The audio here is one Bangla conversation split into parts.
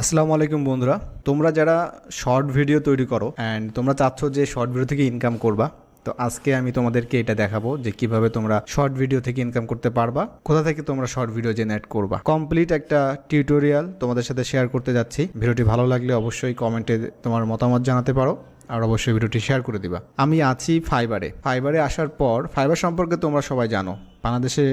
আসসালামু আলাইকুম বন্ধুরা। তোমরা যারা শর্ট ভিডিও তৈরি করো অ্যান্ড তোমরা চাচ্ছ যে শর্ট ভিডিও থেকে ইনকাম করবা, তো আজকে আমি তোমাদেরকে এটা দেখাবো যে কীভাবে তোমরা শর্ট ভিডিও থেকে ইনকাম করতে পারবা, কোথা থেকে তোমরা শর্ট ভিডিও জেনারেট করবা। কমপ্লিট একটা টিউটোরিয়াল তোমাদের সাথে শেয়ার করতে যাচ্ছি। ভিডিওটি ভালো লাগলে অবশ্যই কমেন্টে তোমার মতামত জানাতে পারো, আর অবশ্যই ভিডিওটি শেয়ার করে দিবা। আমি আছি ফাইবারে ফাইবারে আসার পর ফাইবার সম্পর্কে তোমরা সবাই জানো। বাংলাদেশে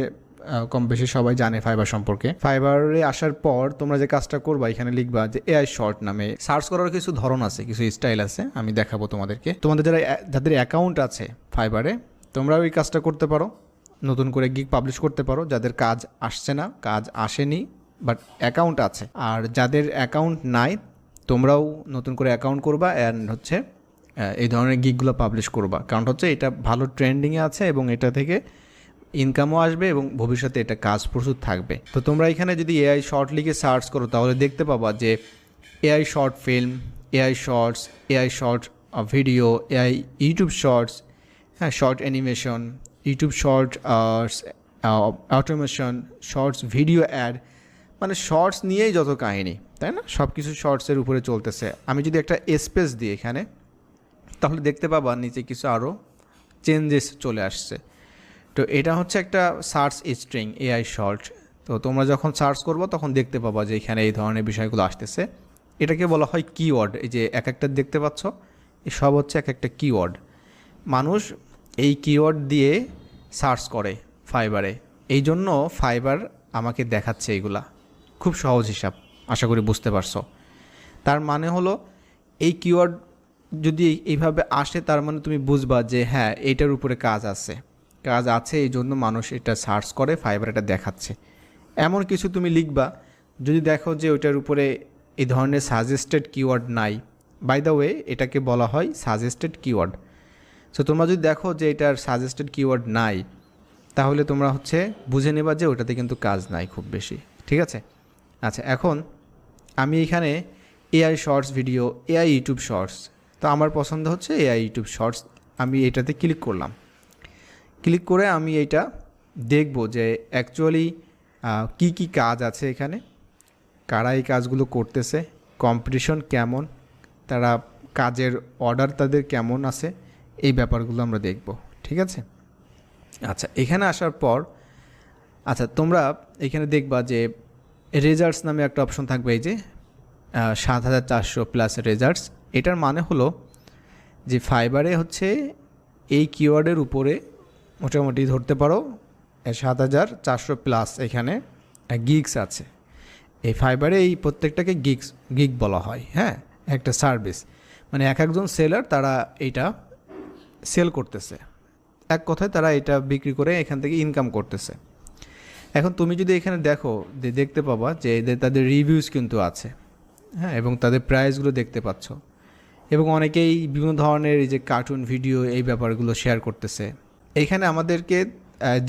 কম বেশি সবাই জানে ফাইবার সম্পর্কে। ফাইবারে আসার পর তোমরা যে কাজটা করবা, এখানে লিখবা যে এআই শর্ট নামে সার্চ করার কিছু ধরন আছে, কিছু স্টাইল আছে, আমি দেখাবো তোমাদেরকে। তোমাদের যারা যাদের অ্যাকাউন্ট আছে ফাইবারে তোমরা ওই কাজটা করতে পারো। নতুন করে গিগ পাবলিশ করতে পারো, যাদের কাজ আসছে না, কাজ আসেনি বাট অ্যাকাউন্ট আছে। আর যাদের অ্যাকাউন্ট নাই, তোমরাও নতুন করে অ্যাকাউন্ট করবা অ্যান্ড হচ্ছে এই ধরনের গিগগুলো পাবলিশ করবা। কারণ হচ্ছে এটা ভালো ট্রেন্ডিংয়ে আছে এবং এটা থেকে ইনকামও আসবে এবং ভবিষ্যতে এটা কাজ প্রচুর থাকবে। তো তোমরা এখানে যদি এআই শর্ট লিখে সার্চ করো, তাহলে দেখতে পাবা যে AI short film AI shorts AI short video AI YouTube shorts হ্যাঁ short animation YouTube short automation shorts video ad মানে শর্টস নিয়েই যত কাহিনী, তাই না? সব কিছু শর্টসের উপরে চলতেছে। আমি যদি একটা স্পেস দিই এখানে, তাহলে দেখতে পাবা নিচে কিছু আরও চেঞ্জেস চলে আসছে। তো এটা হচ্ছে একটা সার্চ স্ট্রিং এআই শর্ট তো তোমরা যখন সার্চ করব, তখন দেখতে পাবা যে এখানে এই ধরনের বিষয়গুলো আসতেছে। এটাকে বলা হয় কিওয়ার্ড এই যে এক একটা দেখতে পাচ্ছ সব হচ্ছে এক একটা কিওয়ার্ড মানুষ এই কিওয়ার্ড দিয়ে সার্চ করে ফাইবারে। এই জন্য ফাইবার আমাকে দেখাচ্ছে এইগুলা খুব সহজ হিসাব, আশা করি বুঝতে পারছ। তার মানে হলো, এই কিওয়ার্ড যদি এইভাবে আসে, তার মানে তুমি বুঝবা যে হ্যাঁ এইটার উপরে কাজ আছে। কাজ আছে, এই জন্য মানুষ এটা সার্চ করে ফাইবার এটা দেখাচ্ছে। এমন কিছু তুমি লিখবা, যদি দেখো যে ওইটার উপরে এই ধরনের সাজেস্টেড কিওয়ার্ড নাই। বাই দ্য ওয়ে এটাকে বলা হয় সাজেস্টেড কিওয়ার্ড সো তোমরা যদি দেখো যে এটার সাজেস্টেড কিওয়ার্ড নাই, তাহলে তোমরা হচ্ছে বুঝে নেবা যে ওটাতে কিন্তু কাজ নাই খুব বেশি। ঠিক আছে? আচ্ছা এখন আমি এখানে AI shorts video AI YouTube shorts তো আমার পছন্দ হচ্ছে এআই ইউটিউব শর্টস আমি এটাতে ক্লিক করলাম। ক্লিক করে আমি এইটা দেখব যে অ্যাকচুয়ালি কি কি কাজ আছে এখানে, কারা এই কাজগুলো করতেছে কম্পিটিশন কেমন, তারা কাজের অর্ডার তাদের কেমন আছে, এই ব্যাপারগুলো আমরা দেখব, ঠিক আছে? আচ্ছা এখানে আসার পর আচ্ছা তোমরা এখানে দেখবা যে রেজাল্টস নামে একটা অপশন থাকবে এই যে সাত হাজার চারশো প্লাস রেজাল্টস এটার মানে হলো যে ফাইবারে হচ্ছে এই কিওয়ার্ডের উপরে মোটামুটি ধরতে পারো সাত হাজার চারশো প্লাস এখানে গিগস আছে। এই ফাইবারে এই প্রত্যেকটাকে গিগস গিগ বলা হয় হ্যাঁ? একটা সার্ভিস মানে এক একজন সেলার তারা এইটা সেল করতেছে। এক কথায় তারা এটা বিক্রি করে এখান থেকে ইনকাম করতেছে। এখন তুমি যদি এখানে দেখো, যে দেখতে পাবা যে এদের, তাদের রিভিউজ কিন্তু আছে হ্যাঁ? এবং তাদের প্রাইসগুলো দেখতে পাচ্ছ। এবং অনেকেই বিভিন্ন ধরনের এই যে কার্টুন ভিডিও এই ব্যাপারগুলো শেয়ার করতেছে। এখানে আমাদেরকে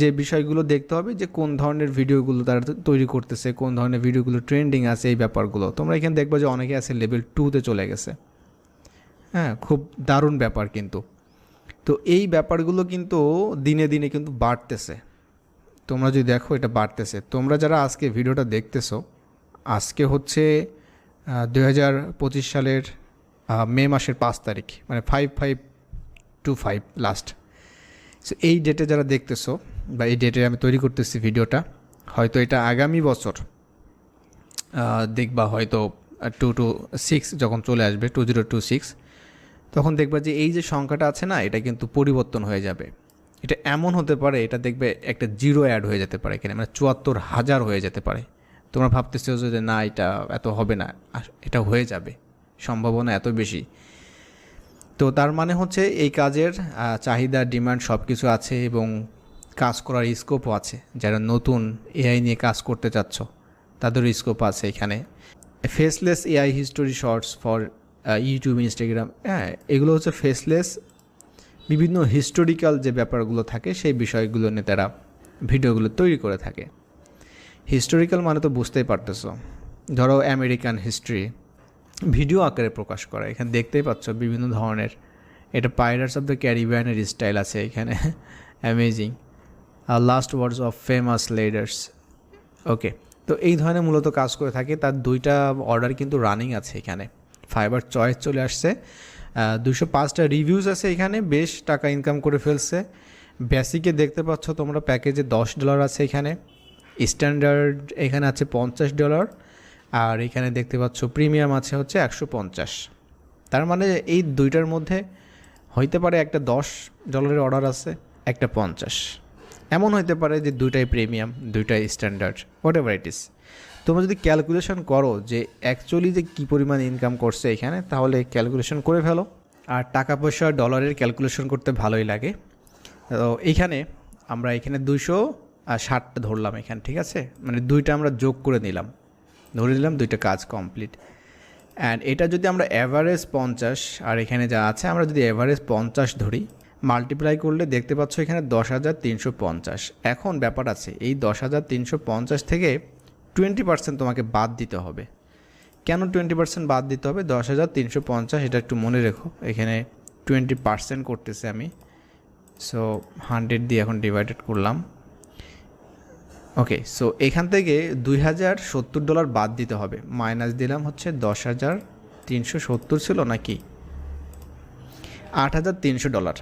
যে বিষয়গুলো দেখতে হবে যে কোন ধরনের ভিডিওগুলো তারা তৈরি করতেছে, কোন ধরনের ভিডিওগুলো ট্রেন্ডিং আছে এই ব্যাপারগুলো। তোমরা এখানে দেখবে যে অনেকে আছে লেভেল টুতে চলে গেছে। হ্যাঁ খুব দারুণ ব্যাপার কিন্তু। তো এই ব্যাপারগুলো কিন্তু দিনে দিনে কিন্তু বাড়তেছে। তোমরা যদি দেখো এটা বাড়তেছে। তোমরা যারা আজকে ভিডিওটা দেখতেছো, আজকে হচ্ছে দুই হাজার পঁচিশ সালের মে মাসের পাঁচ তারিখ মানে five five two five last so এই ডেটে যারা দেখতেছো বা এই ডেটে আমি তৈরি করতেছি ভিডিওটা, হয়তো এটা আগামী বছর দেখবা হয়তো টু টু সিক্স যখন চলে আসবে টু জিরো টু সিক্স তখন দেখবা যে এই যে সংখ্যাটা আছে না, এটা কিন্তু পরিবর্তন হয়ে যাবে। এটা এমন হতে পারে, এটা দেখবে একটা জিরো অ্যাড হয়ে যেতে পারে এখানে মানে চুয়াত্তর হাজার হয়ে যেতে পারে। তোমরা ভাবতেছো যে না, এটা এত হবে না এটা হয়ে যাবে, সম্ভাবনা এত বেশি। তো তার মানে হচ্ছে এই কাজের চাহিদা, ডিমান্ড সব কিছু আছে এবং কাজ করার স্কোপও আছে। যারা নতুন এআই নিয়ে কাজ করতে চাচ্ছ তাদের স্কোপ আছে এখানে। Faceless AI history shorts for YouTube Instagram হ্যাঁ এগুলো হচ্ছে ফেসলেস বিভিন্ন হিস্টোরিক্যাল যে ব্যাপারগুলো থাকে সেই বিষয়গুলো নিয়ে তারা ভিডিওগুলো তৈরি করে থাকে। হিস্টোরিক্যাল মানে তো বুঝতেই পারতেছো। ধরো আমেরিকান হিস্ট্রি ভিডিও আকারে প্রকাশ করা। এখানে দেখতেই পাচ্ছ বিভিন্ন ধরনের। এটা পাইরাটস অফ দ্য ক্যারিবিয়ানের স্টাইল আছে এখানে। Amazing R last words of famous leaders okay তো এই ধরনের মূলত কাজ করে থাকে। তার দুইটা অর্ডার কিন্তু রানিং আছে এখানে। ফাইবার চয়েস চলে আসছে। দুশো পাঁচটা রিভিউজ আছে এখানে। বেশ টাকা ইনকাম করে ফেলছে। বেসিকে দেখতে পাচ্ছ তোমরা প্যাকেজে দশ ডলার আছে এখানে। স্ট্যান্ডার্ড এখানে আছে পঞ্চাশ ডলার আর এখানে দেখতে পাচ্ছ, প্রিমিয়াম আছে হচ্ছে একশো পঞ্চাশ। তার মানে এই দুইটার মধ্যে হইতে পারে একটা দশ ডলারের অর্ডার আছে, একটা পঞ্চাশ। এমন হইতে পারে যে দুইটাই প্রিমিয়াম, দুইটাই standard whatever it is তোমরা যদি ক্যালকুলেশন করো যে অ্যাকচুয়ালি যে কী পরিমাণ ইনকাম করছে এখানে, তাহলে ক্যালকুলেশন করে ফেলো। আর টাকা পয়সা ডলারের ক্যালকুলেশন করতে ভালোই লাগে। তো এইখানে আমরা এখানে দুশো ষাটটা ধরলাম এখানে, ঠিক আছে? মানে দুইটা আমরা যোগ করে নিলাম। ধরে নিলাম দুইটা কাজ কমপ্লিট অ্যান্ড এটা যদি আমরা অ্যাভারেজ পঞ্চাশ, আর এখানে যা আছে, আমরা যদি অ্যাভারেজ পঞ্চাশ ধরি মাল্টিপ্লাই করলে দেখতে পাচ্ছ এখানে দশ হাজার তিনশো পঞ্চাশ। এখন ব্যাপার আছে, এই দশ হাজার তিনশো পঞ্চাশ থেকে টোয়েন্টি পার্সেন্ট তোমাকে বাদ দিতে হবে। কেন টোয়েন্টি পার্সেন্ট বাদ দিতে হবে? দশ হাজার তিনশো পঞ্চাশ, এটা একটু মনে রেখো, এখানে টোয়েন্টি পার্সেন্ট করতেছে আমি। সো হান্ড্রেড দিয়ে এখন ডিভাইডেড করলাম। ওকে সো এখান থেকে দুই হাজার সত্তর ডলার বাদ দিতে হবে। মাইনাস দিলাম হচ্ছে দশ হাজার তিনশো সত্তর ছিল নাকি? আট হাজার তিনশো ডলার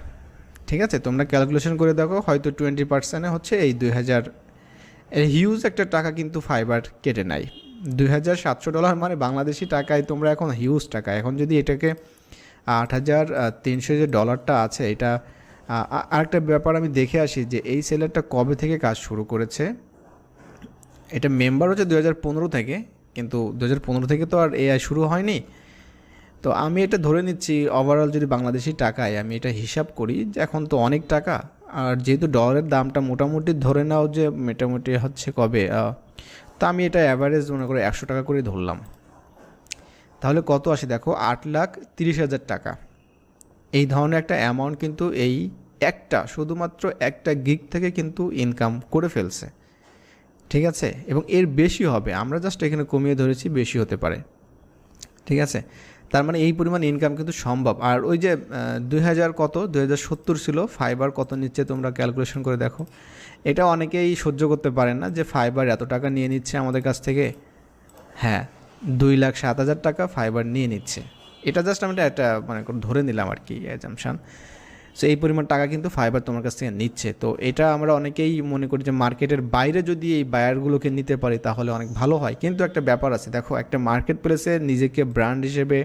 ঠিক আছে, তোমরা ক্যালকুলেশন করে দেখো, হয়তো টোয়েন্টি পার্সেন্টে হচ্ছে এই দুই হাজার। হিউজ একটা টাকা কিন্তু ফাইবার কেটে নেয়। দুই হাজার সাতশো ডলার মানে বাংলাদেশি টাকায় তোমরা এখন হিউজ টাকা। এখন যদি এটাকে আট হাজার তিনশো যে ডলারটা আছে, এটা আরেকটা ব্যাপার আমি দেখে আসি যে এই সেলারটা কবে থেকে কাজ শুরু করেছে? এটা মেম্বার হচ্ছে দু হাজার পনেরো থেকে, কিন্তু দু হাজার পনেরো থেকে তো আর এআই শুরু হয়নি। তো আমি এটা ধরে নিচ্ছি ওভারঅল যদি বাংলাদেশি টাকায় আমি এটা হিসাব করি, যে এখন তো অনেক টাকা, আর যেহেতু ডলারের দামটা মোটামুটি ধরে নাও যে মোটামুটি হচ্ছে কবে তা আমি এটা অ্যাভারেজ মনে করে একশো টাকা করে ধরলাম। তাহলে কত আসে দেখো? আট লাখ তিরিশ হাজার টাকা। এই ধরনের একটা অ্যামাউন্ট কিন্তু এই একটা, শুধুমাত্র একটা গিগ থেকে কিন্তু ইনকাম করে ফেলছে। ঠিক আছে? এবং এর বেশি হবে। আমরা জাস্ট এখানে কমিয়ে ধরেছি, বেশি হতে পারে। ঠিক আছে? তার মানে এই পরিমাণ ইনকাম কিন্তু সম্ভব। আর ওই যে দুই হাজার কত? দুই হাজার সত্তর ছিল। ফাইবার কত নিচ্ছে তোমরা ক্যালকুলেশন করে দেখো। এটা অনেকেই সহ্য করতে পারেন না যে ফাইবার এত টাকা নিয়ে নিচ্ছে আমাদের কাছ থেকে। হ্যাঁ দুই লাখ সাত হাজার টাকা ফাইবার নিয়ে নিচ্ছে। এটা জাস্ট আমি একটা মানে ধরে নিলাম আর কি অ্যাজামশান সো এই পরিমাণ টাকা কিন্তু ফাইবার তোমার কাছ থেকে নিচ্ছে। তো এটা আমরা অনেকেই মনে করি যে মার্কেটের বাইরে যদি এই বায়ারগুলোকে নিতে পারি তাহলে অনেক ভালো হয়। কিন্তু একটা ব্যাপার আছে, দেখো একটা মার্কেট প্লেসে নিজেকে ব্র্যান্ড হিসেবে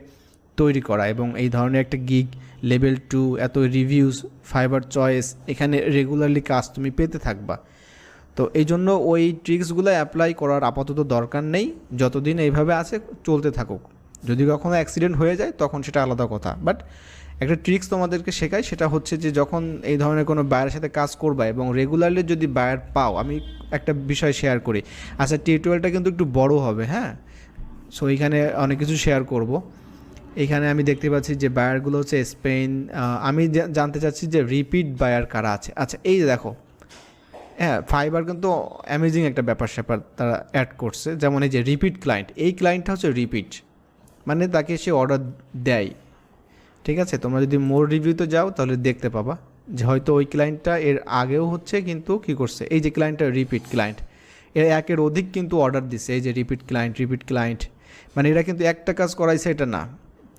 তৈরি করা এবং এই ধরনের একটা গিগ লেভেল টু এত রিভিউজ ফাইবার চয়েস এখানে রেগুলারলি কাজ তুমি পেতে থাকবা। তো এই জন্য ওই ট্রিক্সগুলো অ্যাপ্লাই করার আপাতত দরকার নেই। যতদিন এইভাবে আছে, চলতে থাকুক। যদি কখনো অ্যাক্সিডেন্ট হয়ে যায়, তখন সেটা আলাদা কথা। বাট একটা ট্রিক্স তোমাদেরকে শেখাই, সেটা হচ্ছে যে যখন এই ধরনের কোনো বায়ারের সাথে কাজ করবা এবং রেগুলারলি যদি বায়ার পাও, আমি একটা বিষয় শেয়ার করি। আচ্ছা টিউটোরিয়ালটা কিন্তু একটু বড় হবে হ্যাঁ? সো এখানে অনেক কিছু শেয়ার করব। এখানে আমি দেখতে পাচ্ছি যে বায়ারগুলো হচ্ছে স্পেন আমি জানতে চাচ্ছি যে রিপিট বায়ার কারা আছে। আচ্ছা এই দেখো হ্যাঁ ফাইবার কিন্তু অ্যামেজিং একটা ব্যাপার স্যাপার তারা অ্যাড করছে। যেমন এই যে রিপিট ক্লায়েন্ট এই ক্লায়েন্টটা হচ্ছে রিপিট মানে তাকে সে অর্ডার দেয়। ঠিক আছে? তোমরা যদি মোর রিভিউতে যাও, তাহলে দেখতে পাবা যে হয়তো ওই ক্লায়েন্টটা এর আগেও হচ্ছে, কিন্তু কি করছে? এই যে ক্লায়েন্টটা রিপিট ক্লায়েন্ট এর একের অধিক কিন্তু অর্ডার দিচ্ছে এই যে রিপিট ক্লায়েন্ট রিপিট ক্লায়েন্ট মানে এরা কিন্তু একটা কাজ করাইছে, এটা না।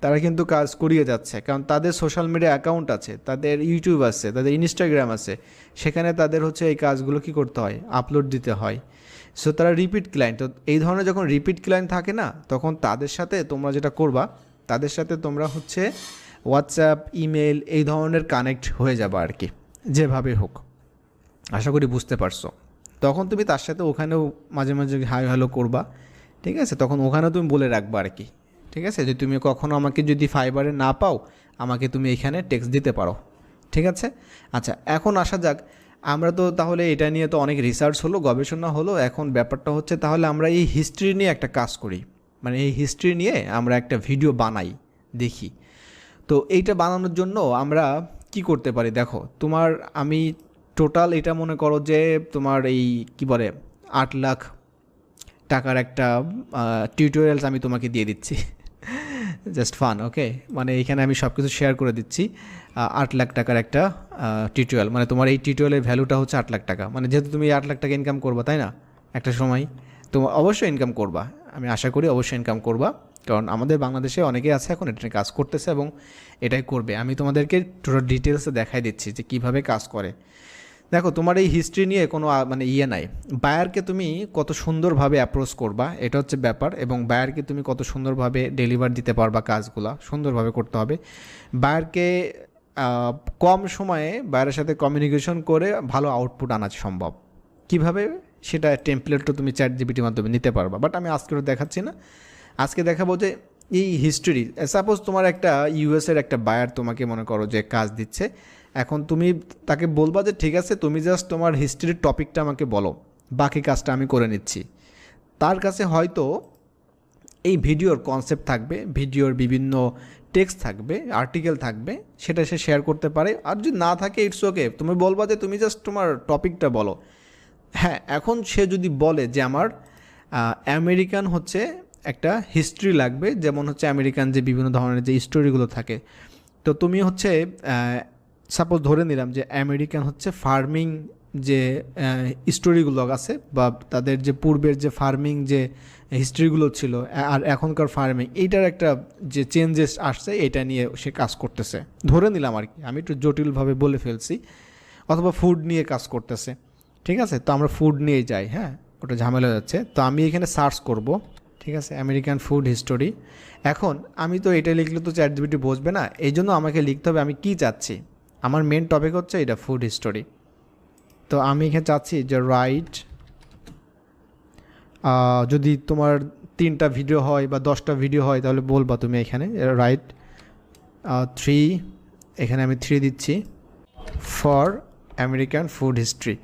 তারা কিন্তু কাজ করিয়ে যাচ্ছে, কারণ তাদের সোশ্যাল মিডিয়া অ্যাকাউন্ট আছে, তাদের ইউটিউব আছে, তাদের ইনস্টাগ্রাম আছে, সেখানে তাদের হচ্ছে এই কাজগুলো কি করতে হয়? আপলোড দিতে হয়। সো তারা রিপিট ক্লায়েন্ট তো এই ধরনের যখন রিপিট ক্লায়েন্ট থাকে না, তখন তাদের সাথে তোমরা যেটা করবা, তাদের সাথে তোমরা হচ্ছে হোয়াটসঅ্যাপ ইমেল এই ধরনের কানেক্ট হয়ে যাবে আর কি, যেভাবে হোক। আশা করি বুঝতে পারছ। তখন তুমি তার সাথে ওখানেও মাঝে মাঝে হাই হ্যালো করবা, ঠিক আছে? তখন ওখানেও তুমি বলে রাখবা আর কি, ঠিক আছে? যে তুমি কখনো আমাকে যদি ফাইবারে না পাও, আমাকে তুমি এখানে টেক্সট দিতে পারো, ঠিক আছে? আচ্ছা এখন আসা যাক। আমরা তো তাহলে এটা নিয়ে তো অনেক রিসার্চ হলো, গবেষণা হলো। এখন ব্যাপারটা হচ্ছে তাহলে আমরা এই হিস্ট্রি নিয়ে একটা কাজ করি। মানে এই হিস্ট্রি নিয়ে আমরা একটা ভিডিও বানাই, দেখি। তো এইটা বানানোর জন্য আমরা কি করতে পারি? দেখো, তোমার আমি টোটাল এটা মনে করো যে তোমার এই কি বলে, আট লাখ টাকার একটা টিউটোরিয়ালস আমি তোমাকে দিয়ে দিচ্ছি। জাস্ট ফান ওকে মানে এখানে আমি সব কিছু শেয়ার করে দিচ্ছি। আট লাখ টাকার একটা টিউটোরিয়াল মানে তোমার এই টিউটোরিয়ালের ভ্যালুটা হচ্ছে আট লাখ টাকা। মানে যেহেতু তুমি আট লাখ টাকা ইনকাম করবা, তাই না? একটা সময়। তো অবশ্যই ইনকাম করবা। আমি আশা করি অবশ্যই ইনকাম করবা। কারণ আমাদের বাংলাদেশে অনেকেই আছে এখন এটা কাজ করতেছে এবং এটাই করবে। আমি তোমাদেরকে টোটাল ডিটেলসে দেখাই দিচ্ছি যে কীভাবে কাজ করে। দেখো, তোমার এই হিস্ট্রি নিয়ে কোনো মানে ইয়ে নাই। বায়ারকে তুমি কত সুন্দরভাবে অ্যাপ্রোচ করবা, এটা হচ্ছে ব্যাপার। এবং বায়ারকে তুমি কত সুন্দরভাবে ডেলিভার দিতে পারবা কাজগুলা, সুন্দরভাবে করতে হবে। বায়ারকে কম সময়ে বায়ারের সাথে কমিউনিকেশন করে ভালো আউটপুট আনা সম্ভব। কীভাবে? সেটা টেমপ্লেটটা তুমি চ্যাট জিবিটির মাধ্যমে নিতে পারবা। বাট আমি আজকে ওটা দেখাচ্ছি না। আজকে দেখাবো যে এই হিস্ট্রি সাপোজ তোমার একটা ইউএসের একটা বায়ার তোমাকে মনে করো যে কাজ দিচ্ছে, এখন তুমি তাকে বলবা যে ঠিক আছে, তুমি জাস্ট তোমার হিস্ট্রির টপিকটা আমাকে বলো, বাকি কাজটা আমি করে নিচ্ছি। তার কাছে হয়তো এই ভিডিওর কনসেপ্ট থাকবে ভিডিওর বিভিন্ন টেক্সট থাকবে আর্টিকেল থাকবে, সেটা সে শেয়ার করতে পারে, আর যদি না থাকে ইটস ওকে তুমি বলবা যে তুমি জাস্ট তোমার টপিকটা বলো। হ্যাঁ এখন সে যদি বলে যে আমার আমেরিকান হচ্ছে একটা হিস্ট্রি লাগবে, যেমন হচ্ছে আমেরিকান যে বিভিন্ন ধরনের যে স্টোরিগুলো থাকে। তো তুমি হচ্ছে সাপোজ ধরে নিলাম যে আমেরিকান হচ্ছে ফার্মিং যে স্টোরিগুলো আছে বা তাদের যে পূর্বের যে ফার্মিং যে হিস্ট্রিগুলো ছিল, আর এখনকার ফার্মিং এইটার একটা যে চেঞ্জেস আসছে, এটা নিয়ে সে কাজ করতেছে। ধরে নিলাম আর কি, আমি একটু জটিলভাবে বলে ফেলছি, অথবা ফুড নিয়ে কাজ করতেছে। ঠিক আছে? তো আমরা ফুড নিয়ে যাই হ্যাঁ? ওটা ঝামেলা যাচ্ছে তো আমি এখানে সার্চ করব। ঠিক আছে? আমেরিকান ফুড হিস্টোরি এখন, আমি তো এটা লিখলে তো চ্যাট জিবিটি বসবে না এই জন্য আমাকে লিখতে হবে আমি কি চাচ্ছি? আমার মেন টপিক হচ্ছে এটা ফুড হিস্টোরি তো আমি এখানে চাচ্ছি যে রাইট যদি তোমার তিনটা ভিডিও হয় বা দশটা ভিডিও হয়, তাহলে বলবা তুমি এখানে রাইট থ্রি এখানে আমি থ্রি দিচ্ছি ফর আমেরিকান ফুড হিস্ট্রি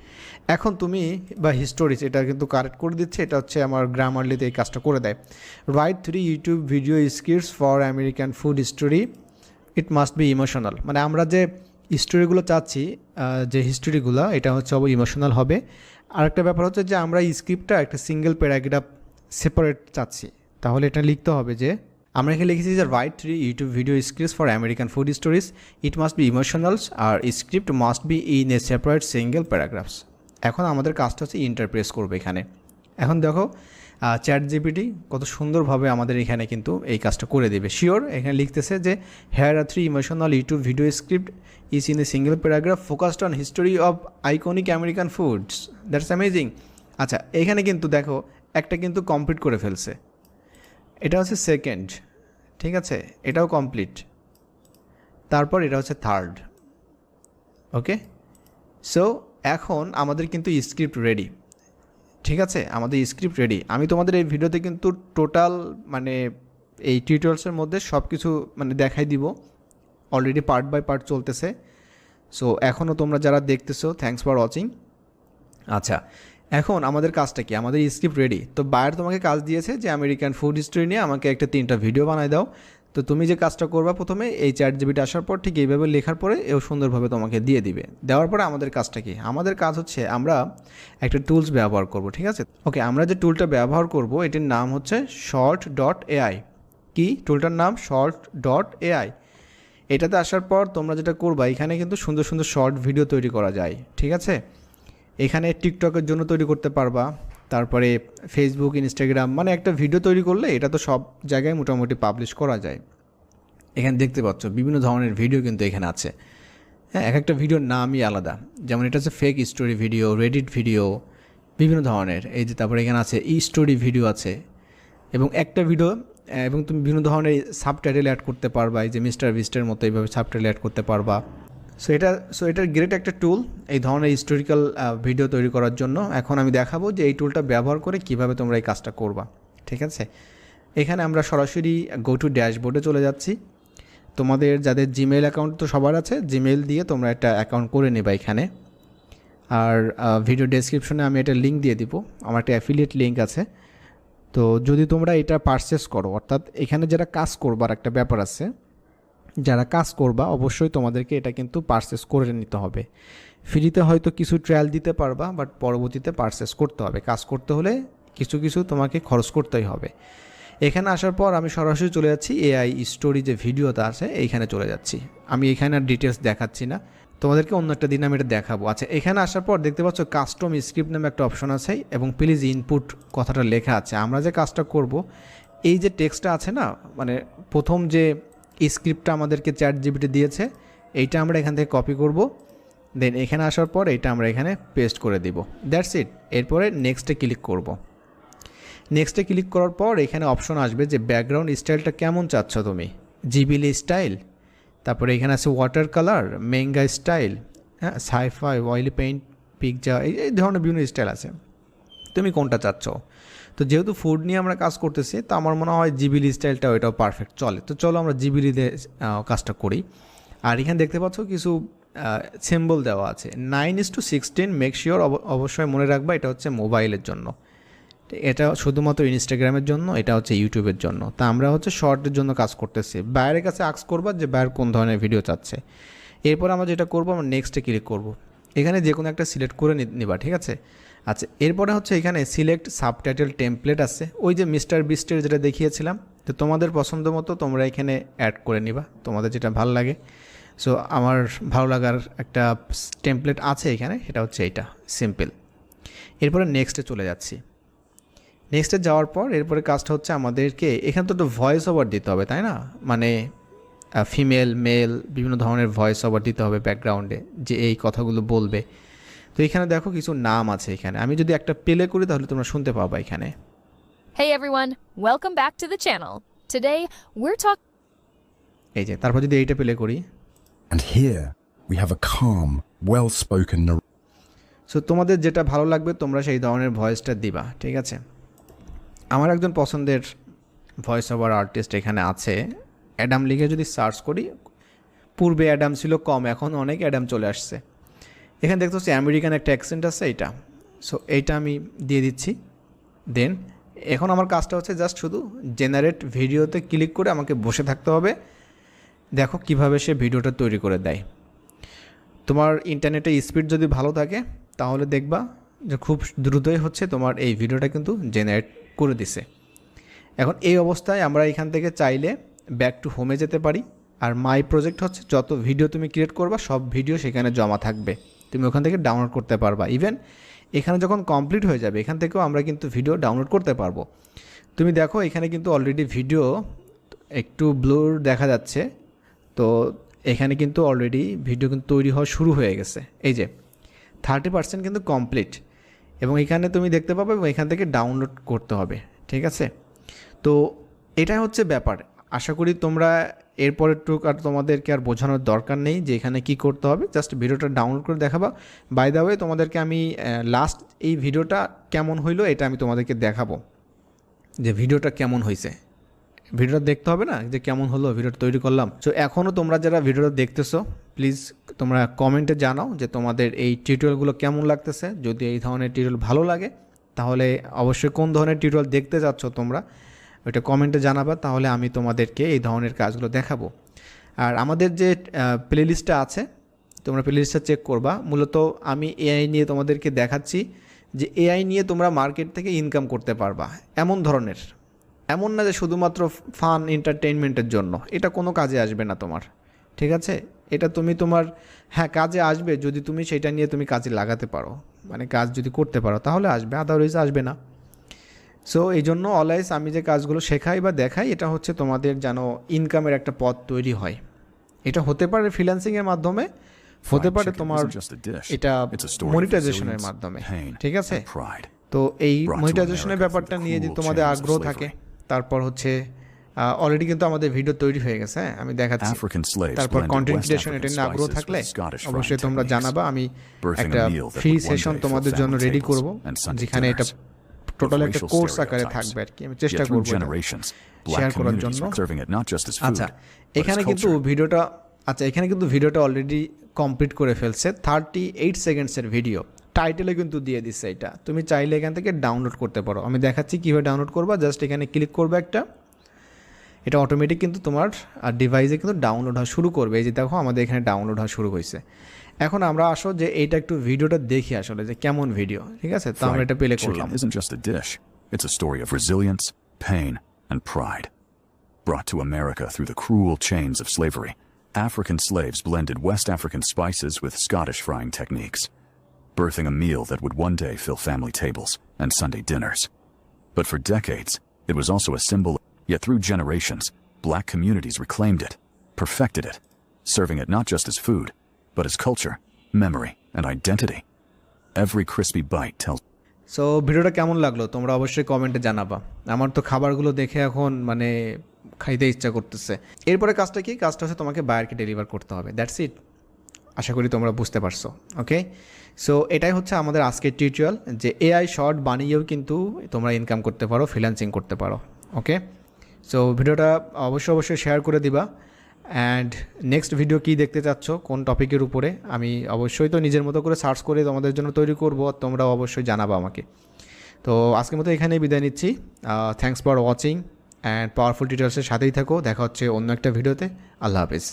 এখন তুমি বা হিস্টোরিজ এটা কিন্তু কারেক্ট করে দিচ্ছে, এটা হচ্ছে আমার গ্রামারলিতে এই কাজটা করে দেয়। Write three YouTube video skills for American food history it must be emotional মানে আমরা যে হিস্টোরিগুলো চাচ্ছি যে হিস্টোরিগুলো এটা হচ্ছে অব ইমোশনাল হবে। আর একটা ব্যাপার হচ্ছে যে আমরা স্ক্রিপ্টটা একটা সিঙ্গেল প্যারাগ্রাফ সেপারেট চাচ্ছি। তাহলে এটা লিখতে হবে যে, আমরা এখানে লিখেছি যে write three YouTube video scripts for American food stories it must be emotionals R script must be in a separate single paragraphs এখন আমাদের কাজটা হচ্ছে ইন্টারপ্রেস করবে এখানে। এখন দেখো চ্যাট জিপিটি কত সুন্দরভাবে আমাদের এখানে কিন্তু এই কাজটা করে দেবে। শিওর এখানে লিখতেছে যে here are three emotional YouTube video script is in a single paragraph focused on history of iconic American foods that's amazing আচ্ছা এখানে কিন্তু দেখো, একটা কিন্তু কমপ্লিট করে ফেলছে। এটা হচ্ছে সেকেন্ড ঠিক আছে? এটাও কমপ্লিট তারপর এটা হচ্ছে থার্ড ওকে সো এখন আমাদের কিন্তু স্ক্রিপ্ট রেডি ঠিক আছে? আমাদের স্ক্রিপ্ট রেডি আমি তোমাদের এই ভিডিওতে কিন্তু টোটাল মানে এই টিউটোরিয়ালসের মধ্যে সব কিছু মানে দেখাই দিব। অলরেডি পার্ট বাই পার্ট চলতেছে। সো এখনও তোমরা যারা দেখতেছো থ্যাঙ্কস ফর ওয়াচিং আচ্ছা এখন আমাদের কাজটা কি? আমাদের স্ক্রিপ্ট রেডি তো বায়ার তোমাকে কাজ দিয়েছে যে আমেরিকান ফুড হিস্ট্রি নিয়ে আমাকে একটা তিনটা ভিডিও বানায় দাও। তো তুমি যে কাজটা করবা প্রথমে, এই চ্যাট জিবিটা আসার পর ঠিক এইভাবে লেখার পরে এও সুন্দরভাবে তোমাকে দিয়ে দিবে। দেওয়ার পরে আমাদের কাজটা কি? আমাদের কাজ হচ্ছে আমরা একটা টুলস ব্যবহার করব, ঠিক আছে? ওকে আমরা যে টুলটা ব্যবহার করব, এটির নাম হচ্ছে শর্ট ডট এআই কি টুলটার নাম শর্ট ডট এআই এটাতে আসার পর তোমরা যেটা করবা, এখানে কিন্তু সুন্দর সুন্দর শর্ট ভিডিও তৈরি করা যায়, ঠিক আছে? এখানে টিকটকের জন্য তৈরি করতে পারবা। তারপরে ফেসবুক ইনস্টাগ্রাম মানে একটা ভিডিও তৈরি করলে এটা তো সব জায়গায় মোটামুটি পাবলিশ করা যায়। এখানে দেখতে পাচ্ছ, বিভিন্ন ধরনের ভিডিও কিন্তু এখানে আছে। হ্যাঁ এক একটা ভিডিওর নামই আলাদা। যেমন এটা হচ্ছে fake story video Reddit video বিভিন্ন ধরনের। এই যে তারপরে এখানে আছে ই স্টোরি ভিডিও আছে। এবং একটা ভিডিও এবং তুমি বিভিন্ন ধরনের সাবটাইটেল অ্যাড করতে পারবা। এই যে মিস্টার বিস্টের মতো এইভাবে সাবটাইটেল অ্যাড করতে পারবা। সো এটা সো এটার গ্রেট একটা টুল এই ধরনের হিস্টোরিক্যাল ভিডিও তৈরি করার জন্য। এখন আমি দেখাবো যে এই টুলটা ব্যবহার করে কীভাবে তোমরা এই কাজটা করবা। ঠিক আছে? এখানে আমরা সরাসরি গো টু ড্যাশবোর্ডে চলে যাচ্ছি। তোমাদের যাদের জিমেল অ্যাকাউন্ট তো সবার আছে জিমেল দিয়ে তোমরা একটা অ্যাকাউন্ট করে নেবা এখানে। আর ভিডিও ডেসক্রিপশনে আমি একটা লিঙ্ক দিয়ে দিব। আমার একটা অ্যাফিলিয়েট লিঙ্ক আছে। তো যদি তোমরা এটা পারচেস করো, অর্থাৎ এখানে যারা কাজ করবার একটা ব্যাপার আছে যারা কাজ করবা, অবশ্যই তোমাদেরকে এটা কিন্তু পারচেস করে নিতে হবে। ফ্রিতে হয়তো কিছু ট্রায়াল দিতে পারবা বাট পরবর্তীতে পারচেস করতে হবে। কাজ করতে হলে কিছু কিছু তোমাকে খরচ করতেই হবে। এখানে আসার পর আমি সরাসরি চলে যাচ্ছি এআই স্টোরি যে ভিডিওটা আছে, এইখানে চলে যাচ্ছি। আমি এখানে আর ডিটেলস দেখাচ্ছি না। তোমাদেরকে অন্য একটা দিন আমি এটা দেখাবো। আচ্ছা এখানে আসার পর দেখতে পাচ্ছ কাস্টম স্ক্রিপ্ট নামে একটা অপশন আছে, এবং প্লিজ ইনপুট কথাটা লেখা আছে। আমরা যে কাজটা করব, এই যে টেক্সটটা আছে না মানে প্রথম যে স্ক্রিপ্টটা আমাদেরকে চ্যাট জিবিটি দিয়েছে, এইটা আমরা এখান থেকে কপি করব দেন এখানে আসার পর এইটা আমরা এখানে পেস্ট করে দিব। দ্যাটস ইট এরপরে নেক্সটে ক্লিক করব। নেক্সটে ক্লিক করার পর এখানে অপশন আসবে যে ব্যাকগ্রাউন্ড স্টাইলটা কেমন চাচ্ছ তুমি? জিবিলি স্টাইল তারপরে এখানে আছে ওয়াটার কালার মেঙ্গা স্টাইল হ্যাঁ সাইফাই অয়েলি পেইন্ট এই এই ধরনের বিভিন্ন স্টাইল আছে। তুমি কোনটা চাচ্ছ? তো যেহেতু ফুড নিয়ে আমরা কাজ করতেছি, তো আমার মনে হয় জিবিলি স্টাইলটা ওইটাও পারফেক্ট চলে। তো চলো আমরা জিবিলিতে কাজটা করি। আর এখানে দেখতে পাচ্ছ কিছু সিম্বল দেওয়া আছে। Nine is to sixteen make sure অবশ্যই মনে রাখবা এটা হচ্ছে মোবাইলের জন্য। এটা শুধুমাত্র ইনস্টাগ্রামের জন্য, এটা হচ্ছে ইউটিউবের জন্য। তা আমরা হচ্ছে শর্টের জন্য কাজ করতেছি। বাইরের কাছে আক্স করবা যে বাইরের কোন ধরনের ভিডিও চাচ্ছে। এরপর আমরা যেটা করব, আমরা নেক্সটে ক্লিক করব। এখানে যে কোনো একটা সিলেক্ট করে নিবা, ঠিক আছে? আচ্ছা এরপরে হচ্ছে এখানে সিলেক্ট সাবটাইটেল টেমপ্লেট আছে। ওই যে মিস্টার বিস্টের যেটা দেখিয়েছিলাম, তো তোমাদের পছন্দ মতো তোমরা এখানে অ্যাড করে নিবা, তোমাদের যেটা ভালো লাগে। সো আমার ভালো লাগার একটা টেমপ্লেট আছে এখানে, সেটা হচ্ছে এইটা সিম্পল এরপরে নেক্সটে চলে যাচ্ছি। নেক্সটে যাওয়ার পর এরপরে কাজটা হচ্ছে আমাদেরকে, এখানে তো একটা ভয়েস ওভার দিতে হবে, তাই না? মানে ফিমেল মেল বিভিন্ন ধরনের ভয়েস ওভার দিতে হবে ব্যাকগ্রাউন্ডে যে এই কথাগুলো বলবে। তো এখানে দেখো কিছু নাম আছে এখানে। আমি যদি একটা প্লে করি তাহলে তোমরা শুনতে পাবা এখানে। Hey everyone, welcome back to the channel. Today, we're talking এই যে তারপর যদি এইটা প্লে করি। And here we have a calm, well spoken narrator. So তোমাদের যেটা ভালো লাগবে তোমরা সেই ধরনের ভয়েসটা দিবা ঠিক আছে? আমার একজন পছন্দের ভয়েস ওভার আর্টিস্ট এখানে আছে। অ্যাডাম লিখে যদি সার্চ করি পূর্বে অ্যাডাম ছিল কম এখন অনেক অ্যাডাম চলে আসছে। এখানে দেখতে হচ্ছে আমেরিকান একটা অ্যাকসেন্ট আছে এইটা। সো এইটা আমি দিয়ে দিচ্ছি। দেন এখন আমার কাজটা হচ্ছে জাস্ট শুধু জেনারেট ভিডিওতে ক্লিক করে আমাকে বসে থাকতে হবে। দেখো কীভাবে সে ভিডিওটা তৈরি করে দেয়। তোমার ইন্টারনেটে স্পিড যদি ভালো থাকে, তাহলে দেখবা যে খুব দ্রুতই হচ্ছে তোমার এই ভিডিওটা কিন্তু জেনারেট করে দিছে। এখন এই অবস্থায় আমরা এখান থেকে চাইলে ব্যাক টু হোমে যেতে পারি। আর মাই প্রজেক্ট হচ্ছে যত ভিডিও তুমি ক্রিয়েট করবা, সব ভিডিও সেখানে জমা থাকবে। তুমি ওখান থেকে ডাউনলোড করতে পারবা। ইভেন এখানে যখন কমপ্লিট হয়ে যাবে, এখান থেকেও আমরা কিন্তু ভিডিও ডাউনলোড করতে পারব। তুমি দেখো, এখানে কিন্তু অলরেডি ভিডিও একটু ব্লুর দেখা যাচ্ছে। তো এখানে কিন্তু অলরেডি ভিডিও কিন্তু তৈরি হওয়া শুরু হয়ে গেছে। এই যে থার্টি পার্সেন্ট কিন্তু কমপ্লিট এবং এখানে তুমি দেখতে পাবে এবং এখান থেকে ডাউনলোড করতে হবে। ঠিক আছে? তো এটাই হচ্ছে ব্যাপার। আশা করি তোমরা এরপরের টুক আর তোমাদেরকে আর বোঝানোর দরকার নেই যে এখানে কি করতে হবে। জাস্ট ভিডিওটা ডাউনলোড করে দেখাবা। বাই দ্য ওয়ে তোমাদেরকে আমি লাস্ট এই ভিডিওটা কেমন হইল এটা আমি তোমাদেরকে দেখাবো। যে ভিডিওটা কেমন হয়েছে ভিডিওটা দেখতে হবে না যে কেমন হলো, ভিডিওটা তৈরি করলাম। সো এখনও তোমরা যারা ভিডিওটা দেখতেছো প্লিজ তোমরা কমেন্টে জানাও যে তোমাদের এই টিউটোরিয়ালগুলো কেমন লাগতেছে। যদি এই ধরনের টিউটোরিয়াল ভালো লাগে, তাহলে অবশ্যই কোন ধরনের টিউটোরিয়াল দেখতে যাচ্ছ তোমরা ওইটা কমেন্টে জানাবা, তাহলে আমি তোমাদেরকে এই ধরনের কাজগুলো দেখাবো। আর আমাদের যে প্লেলিস্টটা আছে, তোমরা প্লেলিস্টটা চেক করবা। মূলত আমি এআই নিয়ে তোমাদেরকে দেখাচ্ছি যে এআই নিয়ে তোমরা মার্কেট থেকে ইনকাম করতে পারবা, এমন ধরনের। এমন না যে শুধুমাত্র ফান এন্টারটেইনমেন্টের জন্য। এটা কোনো কাজে আসবে না তোমার, ঠিক আছে? এটা তুমি তোমার হ্যাঁ কাজে আসবে যদি তুমি সেটা নিয়ে তুমি কাজে লাগাতে পারো। মানে কাজ যদি করতে পারো, তাহলে আসবে আদারওয়াইজ আসবে না। সো এই জন্য অলওয়েজ আমি যে কাজগুলো শেখাই বা দেখাই এটা হচ্ছে তোমাদের যেন ইনকামের একটা পথ তৈরি হয়। এটা হতে পারে ফ্রিল্যান্সিংয়ের মাধ্যমে হতে পারে তোমার এটা মনিটাইজেশনের মাধ্যমে ঠিক আছে? তো এই মনিটাইজেশনের ব্যাপারটা নিয়ে যদি তোমাদের আগ্রহ থাকে তারপর হচ্ছে অলরেডি কিন্তু আমাদের ভিডিও তৈরি হয়ে গেছে হ্যাঁ, আমি দেখাচ্ছি। তারপর কন্টেন্ট এটা নিয়ে আগ্রহ থাকলে অবশ্যই তোমরা জানাবা আমি একটা ফ্রি সেশন তোমাদের জন্য রেডি করব যেখানে এটা টোটাল একটা কোর্স আকারে থাকবে আর কি। আমি চেষ্টা করব শেয়ার করার জন্য। আচ্ছা এখানে কিন্তু ভিডিওটা আচ্ছা এখানে কিন্তু ভিডিওটা অলরেডি কমপ্লিট করে ফেলছে। থার্টি এইট সেকেন্ডসের ভিডিও টাইটেলে কিন্তু দিয়ে দিচ্ছে এটা। তুমি চাইলে এখান থেকে ডাউনলোড করতে পারো। আমি দেখাচ্ছি কীভাবে ডাউনলোড করবা। জাস্ট এখানে ক্লিক করবে একটা। এটা অটোমেটিক কিন্তু তোমার ডিভাইসে কিন্তু ডাউনলোড হওয়া শুরু করবে। এই যে দেখো আমাদের এখানে ডাউনলোড হওয়া শুরু হয়েছে। এখন আমরা আসো যে এইটা একটু ভিডিওটা দেখি আসলে যে কেমন ভিডিও ঠিক আছে তো আমরা Fried এটা পেলে করলাম chicken isn't just a dish. It's a story of resilience, pain, and pride. Brought to America through the cruel chains of slavery. African slaves blended West African spices with Scottish frying techniques, birthing a meal that would one day fill family tables and Sunday dinners. But for decades, it was also a symbol, yet through generations, black communities reclaimed it, perfected it, serving it not just as food, but as culture, memory, and identity. Every crispy bite tells so ভিডিওটা কেমন লাগল? তোমরা অবশ্যই কমেন্টে জানাবা। আমার তো খাবারগুলো দেখে এখন মানে খাইতে ইচ্ছা করতেছে। এরপরে কাজটা কি? কাজটা হচ্ছে তোমাকে বায়ারকে ডেলিভার করতে হবে। দ্যাটস ইট আশা করি তোমরা বুঝতে পারছ। ওকে সো এটাই হচ্ছে আমাদের আজকের টিউটোরিয়াল যে এআই শর্ট বানিয়েও কিন্তু তোমরা ইনকাম করতে পারো ফ্রিল্যান্সিং করতে পারো। ওকে সো ভিডিওটা অবশ্যই অবশ্যই শেয়ার করে দিবা। অ্যান্ড নেক্সট ভিডিও কী দেখতে চাচ্ছ? কোন টপিকের উপরে? আমি অবশ্যই তো নিজের মতো করে সার্চ করে তোমাদের জন্য তৈরি করব, আর তোমরাও অবশ্যই জানাব আমাকে। তো আজকের মতো এখানেই বিদায় নিচ্ছি। Thanks for watching and powerful টিটার্সের সাথেই থাকো। দেখা হচ্ছে অন্য একটা ভিডিওতে আল্লাহ হাফিজ।